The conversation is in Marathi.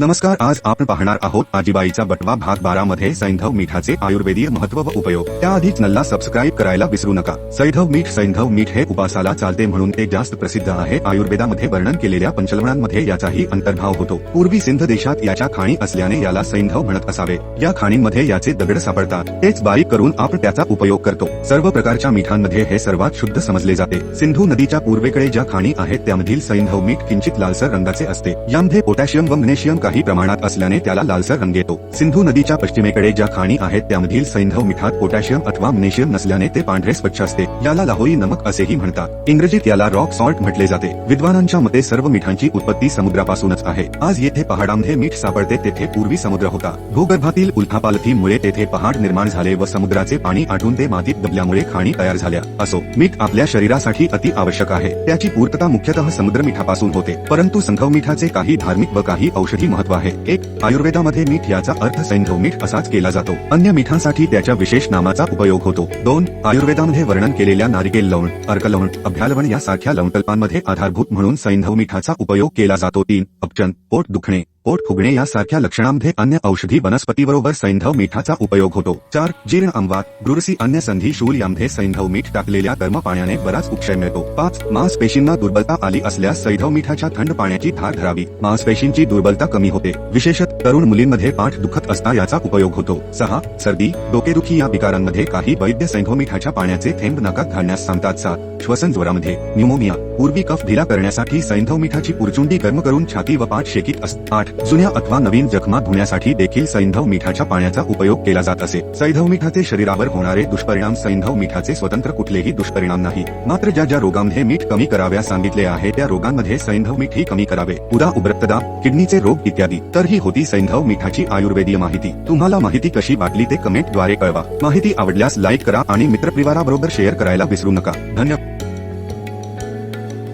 नमस्कार आज आपण पाहणार आहोत आजीबाईचा बटवा भाग बारा मध्ये सैंधव मिठाचे आयुर्वेदीय महत्त्व व उपयोग. त्याआधी चॅनलला सबस्क्राईब करायला विसरू नका. सैंधव मीठ सैंधव मीठ हे उपासाला चालते म्हणून ते जास्त प्रसिद्ध आहे. आयुर्वेदामध्ये वर्णन केलेल्या पंचलवणांमध्ये याचाही अंतर्भाव होतो. पूर्वी सिंध देशात याच्या खाणी असल्याने याला सैंधव म्हणत असावे. या खाणींमध्ये याचे दगड सापडतात. तेच बारीक करून आपण त्याचा उपयोग करतो. सर्व प्रकारच्या मिठांमध्ये हे सर्वात शुद्ध समजले जाते. सिंधू नदीच्या पूर्वेकडे ज्या खाणी आहेत त्यामधील सैंधव मीठ किंचित लालसर रंगाचे असते. यामध्ये पोटॅशियम व मॅग्नेशियम काही प्रमाणात असल्याने त्याला लालसर रंग येतो. सिंधू नदीच्या पश्चिमेकडे ज्या खाणी आहेत त्यामधील सैंधव मिठात पोटॅशियम अथवा मॅग्नेशियम नसल्याने ते पांढरे स्वच्छ असते. याला लाहोरी नमक असेही म्हणतात. इंग्रजीत याला रॉक सॉल्ट म्हटले जाते. विद्वानांच्या मते सर्व मिठांची उत्पत्ती समुद्रापासूनच आहे. आज येथे पहाडामध्ये मीठ सापडते तेथे पूर्वी समुद्र होता. भूगर्भातील उल्फापालथीमुळे तेथे पहाड निर्माण झाले व समुद्राचे पाणी आठून ते मातीत दबल्यामुळे खाणी तयार झाल्या. असो मीठ आपल्या शरीरासाठी अति आवश्यक आहे. त्याची पूर्तता मुख्यतः समुद्र मिठापासून होते. परंतु संघव मिठाचे काही धार्मिक व काही औषधी महत्त्व आहे. एक आयुर्वेदामध्ये मीठ याचा अर्थ सैंधव मीठ असाच केला जातो. अन्य मिठांसाठी त्याच्या विशेष नामाचा उपयोग होतो. दोन आयुर्वेदामध्ये वर्णन केलेल्या नारिकेल लवण अर्कलवण अभ्यालवण यासारख्या लवणकल्पांमध्ये आधारभूत म्हणून सैंधव मिठाचा उपयोग केला जातो. तीन अपचन पोट दुखणे. पोट फुगणे यासारख्या लक्षणांमध्ये अन्य औषधी वनस्पतीबरोबर सैंधव मिठाचा उपयोग होतो. चार जीर्ण अंवात गुरुसी अन्य संधी शूल यामध्ये सैंधव मीठ टाकलेल्या गर्म पाण्याने बराच उपशय मिळतो. पाच मांसपेशींना दुर्बलता आली असल्यास सैधव मिठाच्या थंड पाण्याची धार धरावी. मांसपेशींची दुर्बलता कमी होते. विशेषत तरुण मुलींमध्ये पाठ दुखत असता याचा उपयोग होतो. सहा सर्दी डोकेदुखी या विकारांमध्ये काही वैद्य सैंधव मिठाच्या पाण्याचे थेंब नाकात घालण्यास सांगतात. सात श्वसन ज्वरामध्ये न्यूमोनिया पूर्वी कफ ढिला करण्यासाठी सैंधव मिठाची पुरचुंडी गर्म करून छाती व पाठ शेकीत असत आठ जुन्या अथवा नवीन जखमा धुण्यासाठी देखील सैंधव मिठाच्या पाण्याचा उपयोग केला जात असे. सैंधव मिठाचे शरीरावर होणारे दुष्परिणाम सैंधव मिठाचे स्वतंत्र कुठलेही दुष्परिणाम नाही. मात्र ज्या ज्या रोगांमध्ये मीठ कमी कराव्यास सांगितले आहे त्या रोगांमध्ये सैंधव मीठ ही कमी करावे. उदा उब्रक्तदाब किडनीचे रोग इत्यादी. तर ही होती सैंधव मिठाची आयुर्वेदीय माहिती. तुम्हाला माहिती कशी वाटली ते कमेंटद्वारे कळवा. माहिती आवडल्यास लाईक करा आणि मित्रपरिवाराबरोबर शेअर करायला विसरू नका. धन्यवाद.